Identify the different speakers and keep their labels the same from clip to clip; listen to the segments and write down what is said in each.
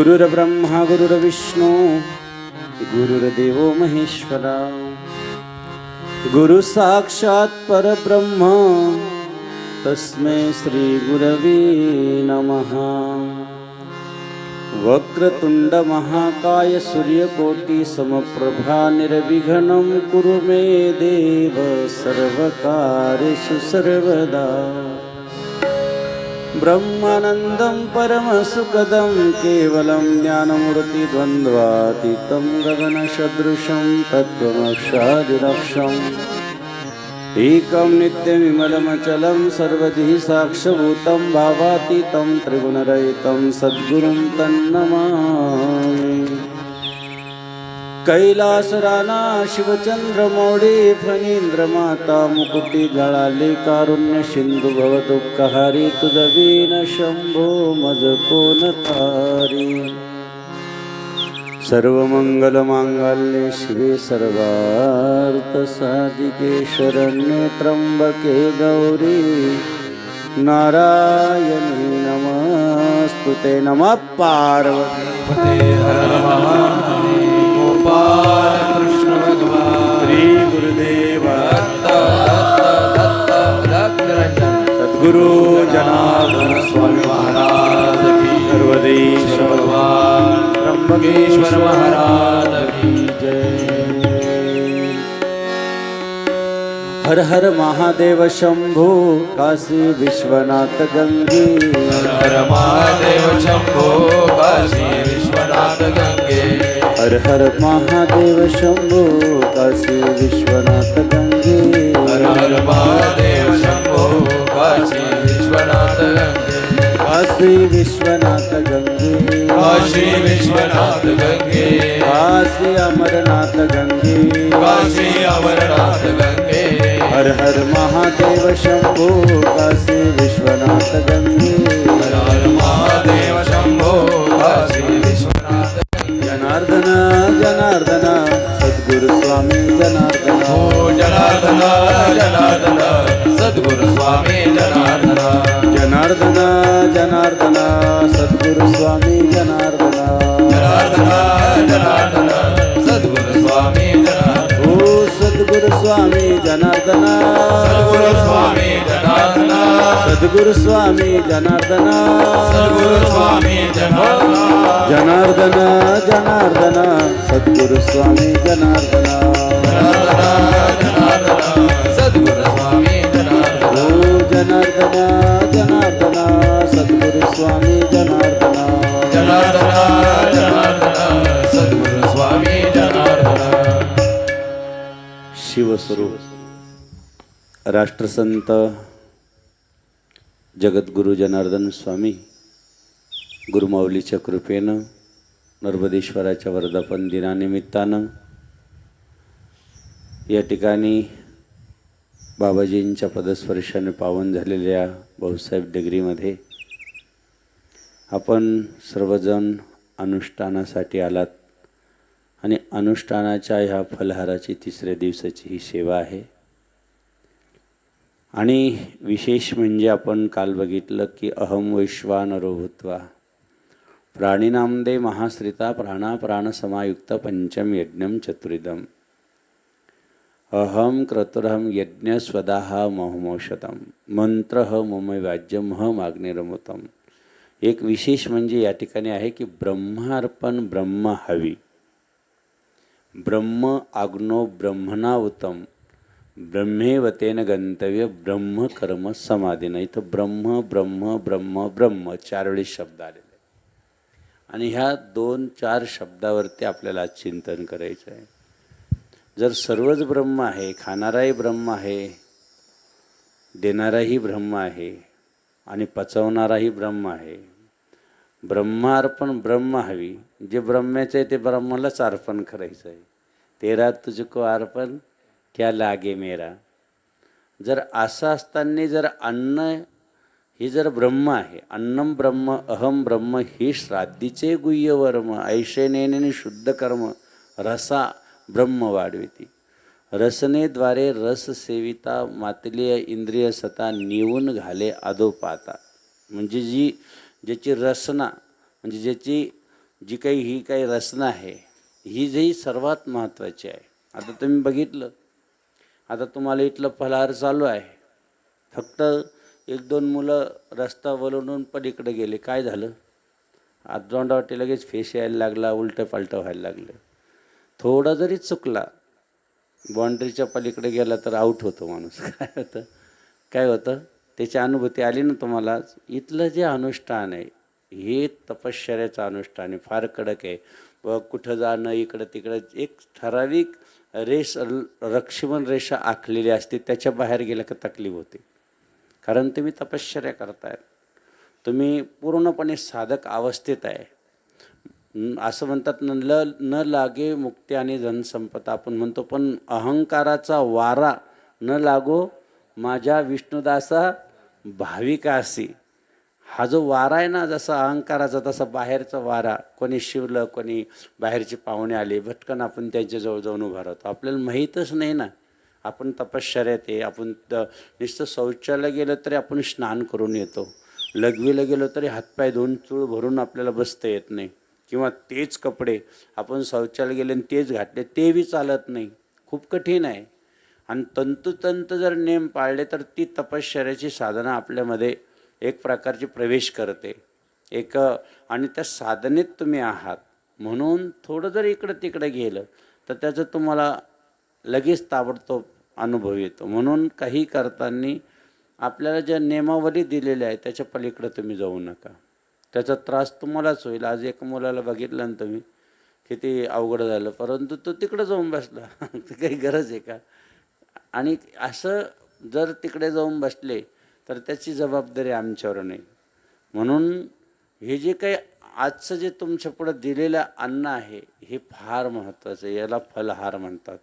Speaker 1: गुरुर्ब्रह्मा गुरुर्विष्णू गुरुर्देवो महेश्वरा. गुरु साक्षात् परब्रह्म तस्मै श्रीगुरवे नमः. वक्रतुण्डमहाकाय सूर्यकोटिसमप्रभा निर्विघ्नं कुरु मे देव सर्वकार्येषु सर्वदा. ब्रह्मानन्दं परमसुखदं केवलं ज्ञानमूर्तिद्वन्द्वातीतं गगनसदृशं तत्त्वमक्षादिरक्षम्। एकं नित्यविमलमचलं सर्वधिः साक्षभूतं भावातीतं त्रिगुणरहितं सद्गुरुं तन्नमामि कैलासराना फणींद्र माता मुकुटी जळाली कारुण्य सिंधू भवदुःखहारी तुदवीन शंभो मज कोण तारी सर्वमंगलमांगल्ये शिवे सर्वार्थसाधिके शरण्ये त्र्यंबके गौरी। नारायणी नमस्तुते नमः पार्वती।
Speaker 2: हर
Speaker 1: नमः। स्वामी
Speaker 2: महाराज की
Speaker 1: सर्वदेश
Speaker 2: भगवान
Speaker 1: त्र्यंबकेश्वर
Speaker 2: महाराज की
Speaker 1: जय हर हर महादेव शंभो काशी विश्वनाथ गंगे।
Speaker 2: हर महादेव शंभो काशी विश्वनाथ गंगे।
Speaker 1: हर हर महादेव शंभो काशी विश्वनाथ गंगे।
Speaker 2: हर हर महादेव काशी विश्वनाथ गंगे।
Speaker 1: काशी विश्वनाथ गंगे।
Speaker 2: काशी
Speaker 1: अमरनाथ गंगे।
Speaker 2: काशी अमरनाथ गंगे।
Speaker 1: हर हर महादेव शंभो काशी विश्वनाथ गंगे।
Speaker 2: हर हर महादेव शंभो काशी विश्वनाथ
Speaker 1: जनार्दन जनार्दन स्वामी जनार्दन।
Speaker 2: ओ जनार्दन जनार्दन। सद्गुरु स्वामी जनार्दन।
Speaker 1: जनार्दन जनार्दन। सद्गुरु स्वामी जनार्दन।
Speaker 2: जनार्दन जनार्दन। सद्गुरु स्वामी जनार्दन।
Speaker 1: ओ सद्गुरु स्वामी जनार्दन।
Speaker 2: सद्गुरु स्वामी जनार्दन।
Speaker 1: सद्गुरु स्वामी जनार्दन।
Speaker 2: सद्गुरु स्वामी जनार्दन।
Speaker 1: जनार्दन जनार्दन। सद्गुरु स्वामी जनार्दन।
Speaker 2: जनार्दन सद्गुरु स्वामी
Speaker 1: सद्गुरु स्वामी शिवस्वरूप राष्ट्रसंत जगद्गुरु जनार्दन स्वामी गुरुमाऊलीच्या कृपेनं नर्मदेश्वराच्या वर्धापन दिनानिमित्तानं या ठिकाणी बाबाजींच्या पदस्पर्शाने पावन झालेल्या भाऊसाहेब डिग्रीमध्ये आपण सर्वजण अनुष्ठानासाठी आलात आणि अनुष्ठानाच्या ह्या फलहाराची तिसऱ्या दिवसाची ही सेवा आहे. आणि विशेष म्हणजे आपण काल बघितलं की अहम वैश्वानरो भूत्वा प्राणिनामदे महाश्रिता प्राणाप्राणसमायुक्त पंचम यज्ञम चतुर्दम अहम क्रतुरहम यज्ञ स्वदाह महमौषधम मंत्र ह मम वाज्यम ह एक विशेष म्हणजे या ठिकाणी आहे की ब्रह्मार्पण ब्रह्म हवी। ब्रह्म आग्नो ब्रह्मणावतम। ब्रह्मेवतेन गंतव्य ब्रह्म कर्म समाधीनं इथं ब्रह्म ब्रह्म ब्रह्म ब्रह्म चार वेळी शब्द आलेले आणि ह्या दोन चार शब्दावरती आपल्याला चिंतन करायचं आहे. जर सर्वच ब्रह्म आहे खाणाराही ब्रह्म आहे देणाराही ब्रह्म आहे आणि पचवणाराही ब्रह्म आहे ब्रह्मार्पण ब्रह्म हवी. जे ब्रह्माचं आहे ते ब्रह्मालाच अर्पण करायचं आहे. तेरा तुझको अर्पण क्या लागे मेरा. जर असं असताना जर अन्न हे जर ब्रह्म आहे अन्नम ब्रह्म अहम ब्रह्म ही श्राद्धीचे गुह्यवर्म ऐशेनेने शुद्ध कर्म रसा ब्रह्म वाढविती रसनेद्वारे रस सेविता मातलीय इंद्रिय सता निवून घाले आदो पाहता म्हणजे जी ज्याची रचना म्हणजे ज्याची जी काही ही काही रचना आहे ही जी सर्वात महत्त्वाची आहे. आता तुम्ही बघितलं. आता तुम्हाला इथलं फलाहार चालू आहे. फक्त एक दोन मुलं रस्ता वलवून पलीकडे गेले. काय झालं? आजोंडावरती लगेच फेस यायला लागला उलटं पालटं व्हायला लागलं. थोडा जरी चुकला बाँड्रीच्या पलीकडे गेला तर आऊट होतो माणूस. काय होतं? काय होतं? त्याची अनुभूती आली ना तुम्हाला? इथलं जे अनुष्ठान आहे हे तपश्चर्याचं अनुष्ठान आहे. फार कडक आहे. व कुठं जाणं इकडं तिकडं. एक ठराविक रेष रक्षमन रेषा आखलेली असते. त्याच्या बाहेर गेलं का तकलीफ होते. कारण तुम्ही तपश्चर्या करतायत. तुम्ही पूर्णपणे साधक अवस्थेत आहे. असं म्हणतात न ल न लागे मुक्ती आणि धनसंपदा. आपण म्हणतो पण अहंकाराचा वारा न लागो माझ्या विष्णुदासा भाविकासी. हा जो वारा आहे ना जसा अहंकाराचा तसा बाहेरचा वारा. कोणी शिवलं कोणी बाहेरचे पाहुणे आले भटकन आपण त्यांच्याजवळ जाऊन उभा राहतो. आपल्याला माहीतच नाही ना. आपण तपश्चर्यात आहे आपण नुसतं शौचालय गेलं तरी आपण स्नान करून येतो. लघवीला गेलो तरी हातपाय धुवून चूळ भरून आपल्याला बसता येत नाही. किंवा तेच कपडे आपण शौचालय गेले आणि तेच घातले ते बी चालत नाही. खूप कठीण आहे. आणि तंतुतंत जर नियम पाळले तर ती तपश्चर्याची साधना आपल्यामध्ये एक प्रकारची प्रवेश करते. एक आणि त्या साधनेत तुम्ही आहात. म्हणून थोडं जर इकडं तिकडं गेलं तर त्याचं तुम्हाला लगेच ताबडतोब अनुभव येतो. म्हणून काही करताना आपल्याला ज्या नियमावली दिलेल्या आहेत त्याच्या पलीकडं तुम्ही जाऊ नका. त्याचा त्रास तुम्हालाच होईल. आज एका मुलाला बघितलं ना तुम्ही किती अवघड झालं. परंतु तो तिकडं जाऊन बसला. तर काही गरज आहे का? आणि असं जर तिकडे जाऊन बसले तर त्याची जबाबदारी आमच्यावर नाही. म्हणून हे जे काही आजचं जे तुमच्या पुढं दिलेलं अन्न आहे हे फार महत्त्वाचं आहे. याला फलहार म्हणतात.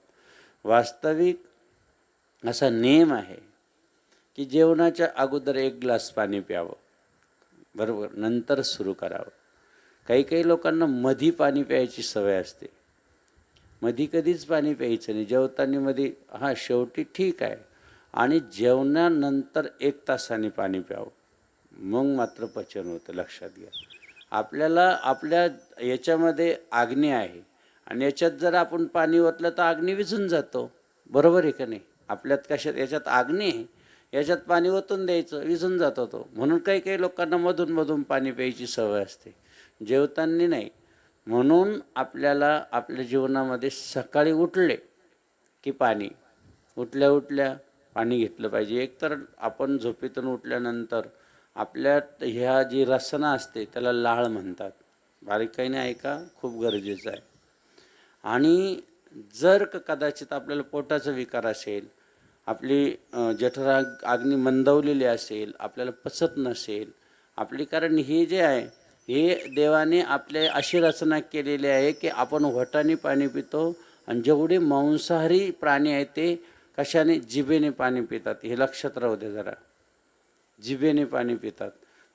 Speaker 1: वास्तविक असा नियम आहे की जेवणाच्या अगोदर एक ग्लास पाणी प्यावं. बरोबर. नंतर सुरू करावं. काही काही लोकांना मधी पाणी प्यायची सवय असते. मधी कधीच पाणी प्यायचं नाही. जेवताना मध्ये हां शेवटी ठीक आहे. आणि जेवणानंतर एक तासाने पाणी प्यावं. मग मात्र पचन होतं लक्षात घ्या. आपल्याला आपल्या याच्यामध्ये आग्ने आहे. आणि याच्यात जर आपण पाणी ओतलं तर अग्नी विझून जातो. बरोबर आहे का नाही? आपल्यात कशात याच्यात आग्ने आहे. याच्यात पाणी ओतून द्यायचं विझून जातो तो. म्हणून काही काही लोकांना मधून मधून पाणी प्यायची सवय असते. जेवताना नाही. म्हणून आपल्याला आपल्या जीवनामध्ये सकाळी उठले की पाणी. उठल्या उठल्या पाणी घेतलं पाहिजे. एकतर आपण झोपेतून उठल्यानंतर आपल्यात ह्या जी रसना असते त्याला लाळ म्हणतात. बारीकाईने ऐका. खूप गरजेचं आहे. आणि जर का कदाचित आपल्याला पोटाचा विकार असेल आपली जठरा जठराग अग्नी मंदवलेली असेल आपल्याला पचत नसेल आपली कारण हे जे आहे हे देवाने आपले अशी रचना केलेली आहे की आपण वटाने पाणी पितो आणि जेवढे मांसाहारी प्राणी आहेत ते कशाने? जिभेने पाणी पितात. हे लक्षात राहू दे जरा. जिभेने पाणी पितात.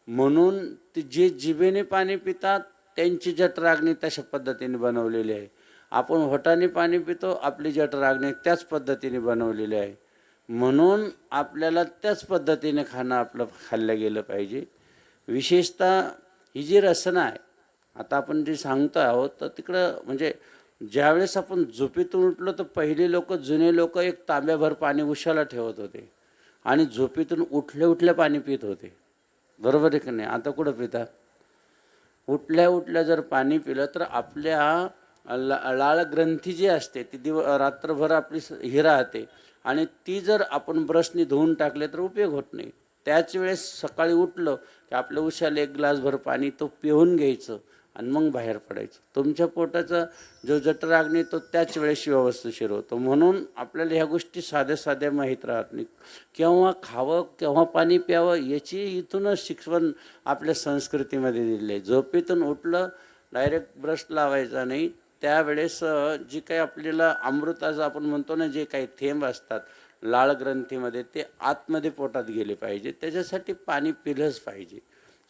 Speaker 1: म्हणून ते जे जिभेने पाणी पितात त्यांची जठराग्नी तशा पद्धतीने बनवलेली आहे. आपण होटाने पाणी पितो आपली जठराग्नी त्याच पद्धतीने बनवलेली आहे. म्हणून आपल्याला त्याच पद्धतीने खाणं आपलं खाल्लं गेलं पाहिजे. विशेषतः ही जी रचना आहे आता आपण जी सांगतो आहोत तर तिकडं म्हणजे ज्यावेळेस आपण झोपेतून उठलो तर पहिले लोक जुने लोक एक तांब्याभर पाणी उशाला ठेवत होते. आणि झोपेतून उठल्या उठल्या पाणी पित होते. बरोबर आहे की नाही? आता कुठं पितात उठल्या उठल्या जर पाणी पिलं तर आपल्या ला लाळ ग्रंथी जी असते ती दिव रात्रभर आपली ही राहते. आणि ती जर आपण ब्रशनी धुवून टाकले तर उपयोग होत नाही. त्याच वेळेस सकाळी उठलं की आपल्या उशाला एक ग्लासभर पाणी तो पिऊन घ्यायचं आणि मग बाहेर पडायचं. तुमच्या पोटाचा जो जठराग्नी तो त्याच वेळेस व्यवस्थिशीर होतो म्हणून आपल्याला ह्या गोष्टी साध्या साध्या माहीत राहत नाही केव्हा खावं केव्हा पाणी प्यावं याची इथूनच शिक्षण आपल्या संस्कृतीमध्ये दिले झोपेतून उठलं डायरेक्ट ब्रश लावायचा नाही त्यावेळेस जी काही आपल्याला अमृताचं आपण म्हणतो ना जे काही थेंब असतात लाळ ग्रंथीमध्ये ते आतमध्ये पोटात गेले पाहिजे. त्याच्यासाठी पाणी पिलंच पाहिजे.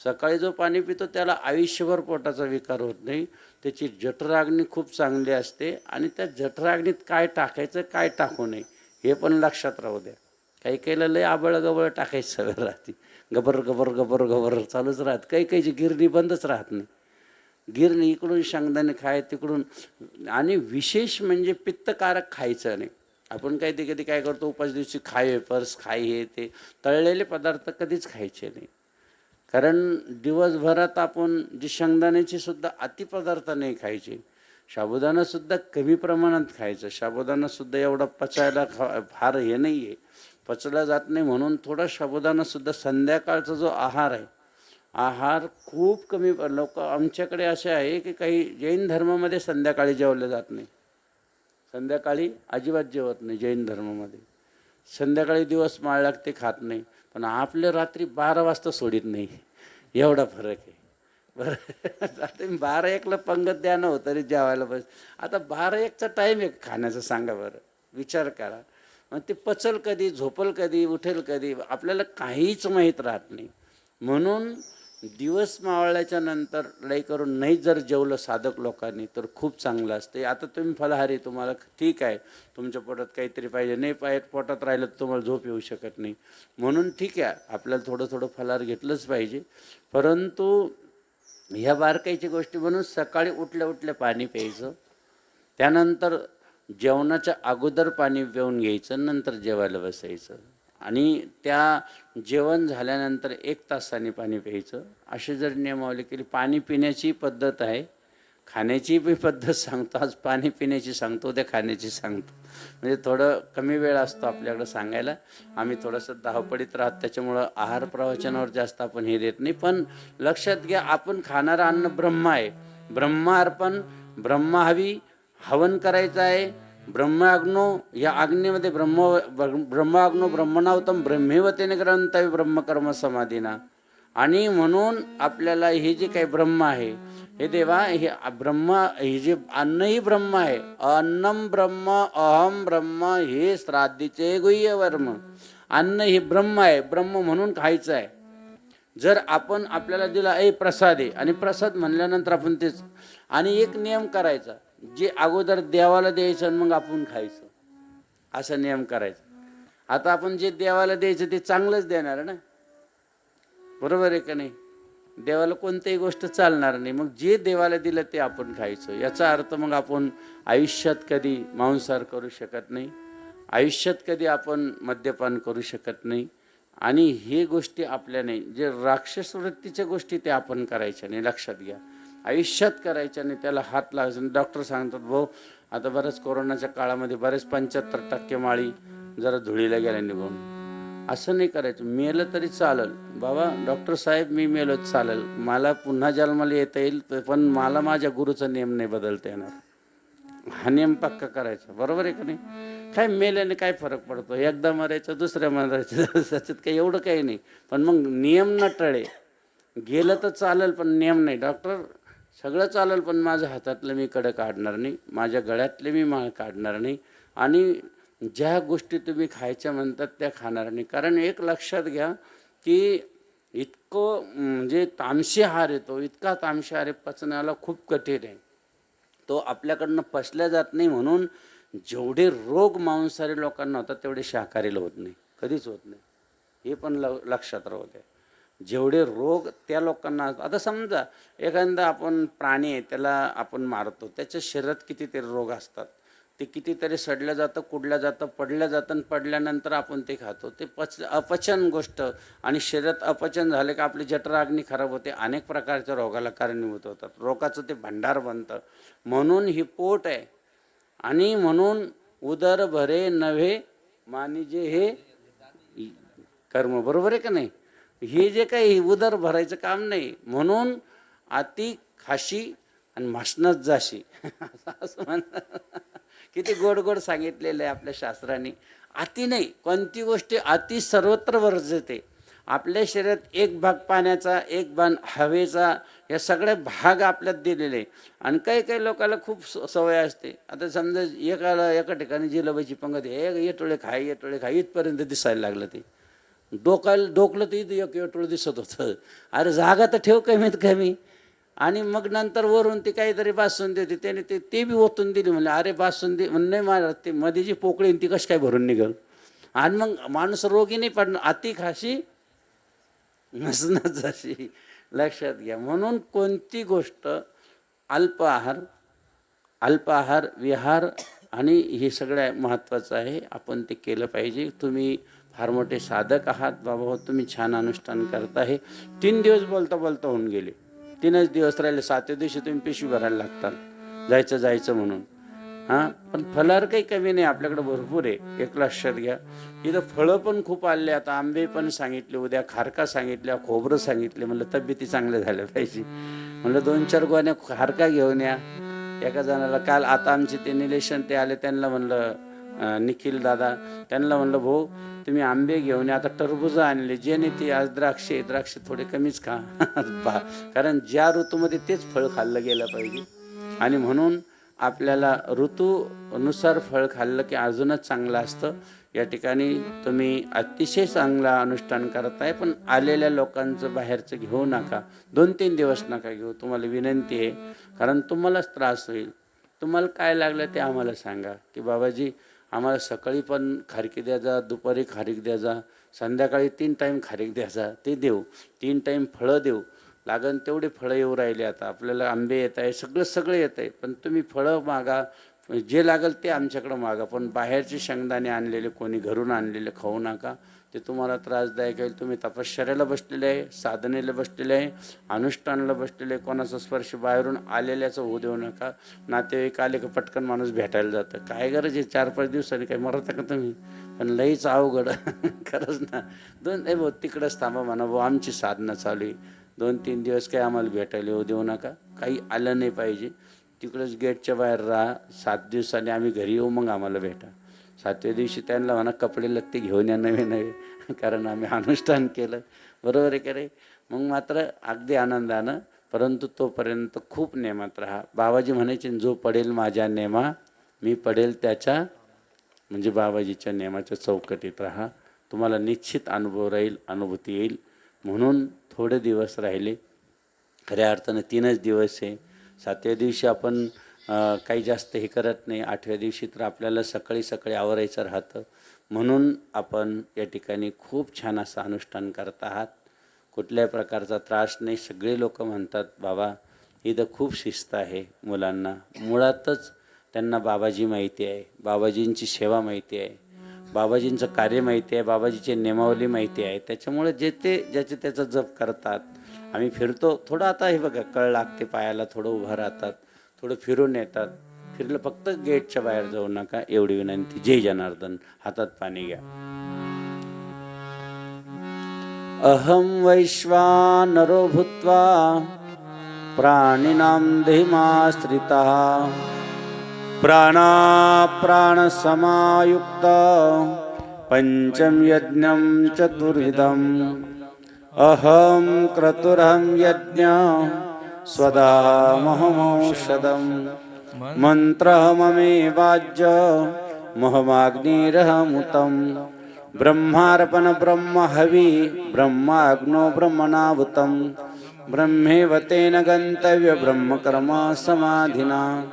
Speaker 1: सकाळी जो पाणी पितो त्याला आयुष्यभर पोटाचा विकार होत नाही. त्याची जठराग्नी खूप चांगली असते आणि त्या जठराग्नीत काय टाकायचं काय टाकू नये हे पण लक्षात राहू द्या. काही काहीला लय आबळ गबळ टाकायचं सगळं राहते गबर गबर गबर गबर चालूच राहत. काही काहीची गिरणी बंदच राहत नाही. गिरणी इकडून शेंगदाणे खाय तिकडून. आणि विशेष म्हणजे पित्तकारक खायचं नाही. आपण काही ते कधी काय करतो उपास दिवशी खाय वेपर्स खाय हे ते. तळलेले पदार्थ कधीच खायचे नाही. कारण दिवसभरात आपण जी शेंगदाण्याचीसुद्धा अतिपदार्थ नाही खायचे साबुदाणासुद्धा कमी प्रमाणात खायचं. साबुदाणासुद्धा एवढा पचायला खा फार हे नाही आहे पचला जात नाही म्हणून थोडा साबुदाणासुद्धा संध्याकाळचा जो आहार आहे आहार खूप कमी लोक आमच्याकडे असे आहे की काही जैन धर्मामध्ये संध्याकाळी जेवलं जात नाही. संध्याकाळी अजिबात जेवत नाही जैन धर्मामध्ये. संध्याकाळी दिवस माळ लागते खात नाही पण आपले रात्री बारा वाजता सोडित नाही. एवढा फरक आहे. बरं. रात्री बारा एकला पंगत द्या न हो, तरी जेवायला बस. आता बारा एकचा टाईम आहे खाण्याचा सांगा बरं. विचार करा. मग ते पचल कधी झोपल कधी उठेल कधी आपल्याला काहीच माहीत राहत नाही. म्हणून दिवस मावळल्याच्या नंतर लई करून नाही जर जेवलं साधक लोकांनी तर खूप चांगलं असते. आता तुम्ही फलाहारी तुम्हाला ठीक आहे. तुमच्या पोटात काहीतरी पाहिजे. नाही पाहिजे पोटात राहिलं तर तुम्हाला झोप येऊ शकत नाही. म्हणून ठीक आहे. आपल्याला थोडं थोडं फलाहार घेतलंच पाहिजे. परंतु ह्या बारकाईची गोष्टी म्हणून सकाळी उठल्या उठल्या पाणी प्यायचं. त्यानंतर जेवणाच्या अगोदर पाणी पिऊन घ्यायचं. नंतर जेवायला बसायचं. आणि त्या जेवण झाल्यानंतर एक तासाने पाणी प्यायचं. असे जर नियमावली केली. पाणी पिण्याची पद्धत आहे. खाण्याची बी पद्धत सांगतो. आज पाणी पिण्याची सांगतो उद्या खाण्याची सांगतो. म्हणजे थोडं कमी वेळ असतो आपल्याकडं सांगायला. आम्ही थोडंसं धावपडीत राहत त्याच्यामुळं आहार प्रवचनावर जास्त आपण हे देत नाही. पण लक्षात घ्या आपण खाणारं अन्न ब्रह्म आहे. ब्रह्मार्पण ब्रह्म हवी हवन करायचं आहे. ब्रह्माग्नो या अग्नीमध्ये ब्रह्म ब्रह्माग्नो ब्रह्मणावतम ब्रह्मेवतेने ग्रंथावी ब्रह्मकर्म समाधीना. आणि म्हणून आपल्याला हे जे काही ब्रह्म आहे हे देवा हे ब्रह्म हे जे अन्नही ब्रह्म आहे अन्नम ब्रह्म अहम ब्रह्म हे श्राद्धीचे गुह्य वर्म. अन्न हे ब्रह्म आहे ब्रह्म म्हणून खायचं आहे. जर आपण आपल्याला दिला ए प्रसाद आहे आणि प्रसाद म्हणल्यानंतर आपण तेच आणि एक नियम करायचा. जे अगोदर देवाला द्यायचं आणि मग आपण खायचं. असा नियम करायचा. आता आपण जे देवाला द्यायचं ते चांगलंच देणार ना? बरोबर आहे का नाही? देवाला कोणतीही गोष्ट चालणार नाही. मग जे देवाला दिलं ते आपण खायचं. याचा अर्थ मग आपण आयुष्यात कधी मांसाहार करू शकत नाही. आयुष्यात कधी आपण मद्यपान करू शकत नाही. आणि हे गोष्टी आपल्या नाही जे राक्षस वृत्तीच्या गोष्टी ते आपण करायच्या नाही. लक्षात घ्या. आयुष्यात करायच्या आणि त्याला हात लावायचा. डॉक्टर सांगतात भाऊ आता बरंच कोरोनाच्या काळामध्ये बरेच पंच्याहत्तर टक्के माळी जरा धुळीला गेल्या निघून असं नाही करायचं. मेलं तरी चालेल. बाबा डॉक्टर साहेब मी मेलो चालेल. मला पुन्हा जन्माला येता येईल पण मला माझ्या गुरुचा नियम नाही बदलता येणार. हा नियम पक्का करायचा. बरोबर आहे का नाही? काय मेल्याने काय फरक पडतो? एकदा मरायचं दुसऱ्या मरायचं त्याच्यात काही एवढं काही नाही. पण मग नियम न टळे. गेलं तर चालेल पण नियम नाही. डॉक्टर सगळं चालेल पण माझ्या हातातलं मी कडं काढणार नाही. माझ्या गळ्यातले मी माळ काढणार नाही. आणि ज्या गोष्टी तुम्ही खायच्या म्हणतात त्या खाणार नाही. कारण एक लक्षात घ्या की इतकं म्हणजे तामशी हार येतो. इतका तामशी आहार पचनाला खूप कठीण आहे. तो आपल्याकडनं पचल्या जात नाही म्हणून जेवढे रोग मांसाहारी लोकांना होतात तेवढे शाकाहारीला होत नाही. कधीच होत नाही. हे पण ल लक्षात राहू द्या. जेवढे रोग त्या लोकांना आता समजा एखादा आपण प्राणी आहे त्याला आपण मारतो त्याच्या शरीरात कितीतरी रोग असतात. ते कितीतरी सडलं जातं कुडलं जातं पडलं जातं आणि पडल्यानंतर आपण ते खातो. ते पच अपचन गोष्ट आणि शरीरात अपचन झाले का आपली जठराग्नी खराब होते अनेक प्रकारच्या रोगाला कारणीभूत होतात. रोगाचं ते भंडार बनतं. म्हणून ही पोट आहे. आणि म्हणून उदर भरे नव्हे मानिजे हे कर्म. बरोबर आहे का नाही? हे जे काही उदर भरायचं काम नाही म्हणून अति खाशी आणि म्हसणच जाशी. असं म्हणतात. किती गोड गोड सांगितलेलं आहे आपल्या शास्त्राने. अति नाही कोणती गोष्टी अति सर्वत्र वर्जते. आपल्या शरीरात एक भाग पाण्याचा एक भाग हवेचा या सगळे भाग आपल्यात दिलेले आहे. आणि काही काही लोकांना खूप स- सवय असते. आता समजा एकाला एका ठिकाणी जिलबाची पंगत हे "ए, येटोळे खाय येटोळे खाय इथपर्यंत दिसायला लागलं ते. डोकायला डोकलं तर इथं एक येटोळं दिसत होतं. अरे जागा तर ठेव कमीत कमी. आणि मग नंतर वरून ती काहीतरी बासून देते. त्याने ते ते बी ओतून दिली म्हणले अरे बासून दे. नाही महाराज ते मध्ये जी पोकळी ती कशी काय भरून निघल? आणि मग माणूस रोगी नाही पडणार अति खाशी नसणार जशी. लक्षात घ्या. म्हणून कोणती गोष्ट अल्प आहार अल्प आहार विहार आणि हे सगळ्या महत्त्वाचं आहे. आपण ते केलं पाहिजे. तुम्ही फार मोठे साधक आहात. बाबा हो तुम्ही छान अनुष्ठान करता हे. तीन दिवस बोलता बोलता होऊन गेले. तीनच दिवस राहिले. सातव्या दिवशी तुम्ही पिशवी भरायला लागतात जायचं जायचं म्हणून. हां? पण फलार काही कमी नाही. आपल्याकडे भरपूर आहे. एक लक्षात घ्या. इथं फळं पण खूप आले. आता आंबे पण सांगितले. उद्या खारका सांगितल्या. खोबरं सांगितले. म्हणलं तब्येती चांगल्या झाल्या पाहिजे. म्हणलं दोन चार गोण्या खारका घेऊन या. एका जणाला काल आता आमचे ते निलेशन ते आले. त्यांना म्हणलं निखिल दादा त्यांना म्हणलं भाऊ तुम्ही आंबे घेऊन आता टरबूज आणले जे नाही ते आज द्राक्षे द्राक्षे थोडे कमीच खा. पहा. कारण ज्या ऋतूमध्ये तेच फळ खाल्लं गेलं पाहिजे. आणि म्हणून आपल्याला ऋतूनुसार फळ खाल्लं की अजूनच चांगलं असतं. या ठिकाणी तुम्ही अतिशय चांगला अनुष्ठान करताय पण आलेल्या लोकांचं बाहेरचं घेऊ नका. दोन तीन दिवस नका घेऊ तुम्हाला विनंती आहे. कारण तुम्हालाच त्रास होईल. तुम्हाला काय लागलं ते आम्हाला सांगा. की बाबाजी आम्हाला सकाळी पण खारकी द्यायचा जा दुपारी खारीक द्या जा संध्याकाळी तीन टाईम खारीक द्या जा ते देऊ. तीन टाईम फळं देऊ. लागन तेवढे फळं येऊ राहिले आता. आपल्याला आंबे येत आहे सगळं सगळं येत आहे. पण तुम्ही फळं मागा. जे लागेल ते आमच्याकडं मागा. पण बाहेरचे शेंगदाणे आणलेले कोणी घरून आणलेले खाऊ नका. ते तुम्हाला त्रासदायक होईल तुम्ही तपश्चर्याला बसलेले आहे साधनेला बसलेले आहे अनुष्ठानाला बसलेले आहे. कोणाचा स्पर्श बाहेरून आलेल्याचं होऊ देऊ नका. नातेवाईक आले का पटकन माणूस भेटायला जातं. काय गरज आहे? चार पाच दिवसांनी काय मरता का तुम्ही? पण लईच अवघड. खरंच ना. दोन नाही भाऊ तिकडंच थांबा म्हणा भाऊ. आमची साधना चालू आहे. दोन तीन दिवस काही आम्हाला भेटायला येऊ देऊ नका. काही आलं नाही पाहिजे. तिकडंच गेटच्या बाहेर राहा. सात दिवसांनी आम्ही घरी येऊ मग आम्हाला भेटा. सातव्या दिवशी त्यांना म्हणा कपडे लत्ते घेऊन या नवे नवे कारण आम्ही अनुष्ठान केलं. बरोबर आहे का रे? मग मात्र अगदी आनंदानं परंतु तोपर्यंत खूप नेमात राहा. बाबाजी म्हणायचे जो पडेल माझ्या नेमा मी पडेल त्याच्या म्हणजे बाबाजीच्या नेमाच्या चौकटीत राहा. तुम्हाला निश्चित अनुभव राहील अनुभूती येईल. म्हणून थोडे दिवस राहिले. खऱ्या अर्थानं तीनच दिवस आहे. सातव्या दिवशी आपण काही जास्त हे करत नाही. आठव्या दिवशी तर आपल्याला सकाळी सकाळी आवरायचं राहतं. म्हणून आपण या ठिकाणी खूप छान असं अनुष्ठान करत आहात. कुठल्याही प्रकारचा त्रास नाही. सगळे लोक म्हणतात बाबा इथं खूप शिस्त आहे मुलांना. मुळातच त्यांना बाबाजी माहिती आहे. बाबाजींची सेवा माहिती आहे. बाबाजींचं कार्य माहिती आहे. बाबाजीची नियमावली माहिती आहे. त्याच्यामुळे जे ते ज्याचे त्याचा जप करतात. आम्ही फिरतो. थोडं आता हे बघा कळ लागते पायाला. थोडं उभं राहतात. थोडं फिरून येतात. फिरलं फक्त गेटच्या बाहेर जाऊ नका एवढी विनंती. जय जनार्दन. हातात पाणी घ्या. अहं वैश्वानरो भूत्वा प्राणिनां देहिमाश्रितः प्राणाप्राणसमायुक्त पंचम यज्ञं चतुर्विधम्। अहं क्रतुरहं यज्ञ स्वदामहमौषधम् मन्त्रः ममे महमाग्निरहमुतं ब्रह्मार्पण ब्रह्म हवि ब्रह्माग्नो ब्रह्मणावुतं ब्रह्मेव तेन गन्तव्य ब्रह्मकर्म समाधिना।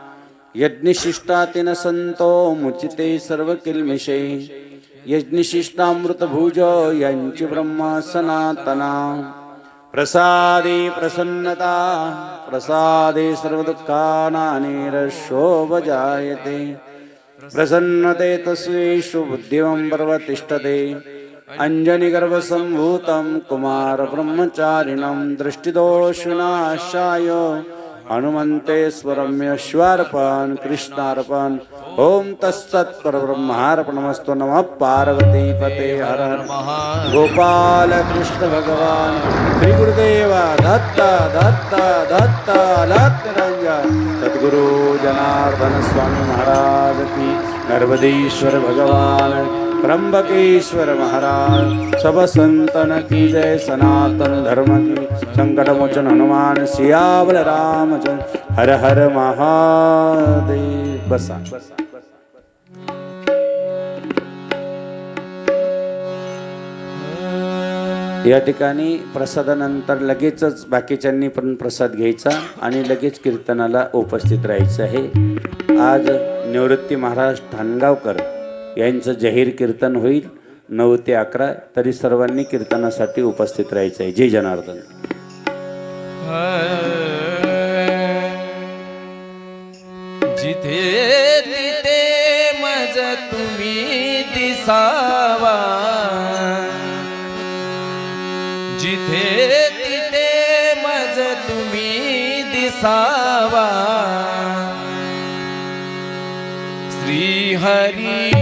Speaker 1: यज्ञशिष्टातिन सन्तो मुचिते सर्वकिल्मिषे। यज्ञशिष्टामृतभुज यांची ब्रह्म सनातना। प्रसादे प्रसन्नता प्रसादे सर्वदुःखानानिरशोभजायते। प्रसन्नते तस्वीषु बुद्धिमं पर्वतिष्ठते। अञ्जनिगर्भसम्भूतं कुमारब्रह्मचारिणं दृष्टिदोषुनाशाय हनुमन्ते स्वरम्यश्वार्पण कृष्णार्पण ॐ तत्सत्परब्रह्मार्पणमस्तु नमः पार्वती पते हर। हर गोपाल कृष्ण भगवान श्री गुरुदेव दत्त दत्त दत्त दत्त सद्गुरु जनार्दन स्वामी महाराज की नर्मदेश्वर भगवान। त्र्यंबकेश्वर महाराज सब संतन की जय सनातन धर्म की संकट मोचन हनुमान सियावल रामचंद्र हर हर महादेव। बसा बसा। या ठिकाणी प्रसादानंतर लगेचच बाकीच्यांनी पण प्रसाद घ्यायचा आणि लगेच कीर्तनाला उपस्थित राहायचं आहे. आज निवृत्ती महाराज ठाणगावकर यांचं जाहीर कीर्तन होईल. नऊ ते अकरा तरी सर्वांनी कीर्तनासाठी उपस्थित राहायचं आहे. जय जनार्दन.
Speaker 2: जिथे तिथे मज तुम्ही दिसावा. जिथे तिथे मज तुम्ही दिसावा. श्री हरी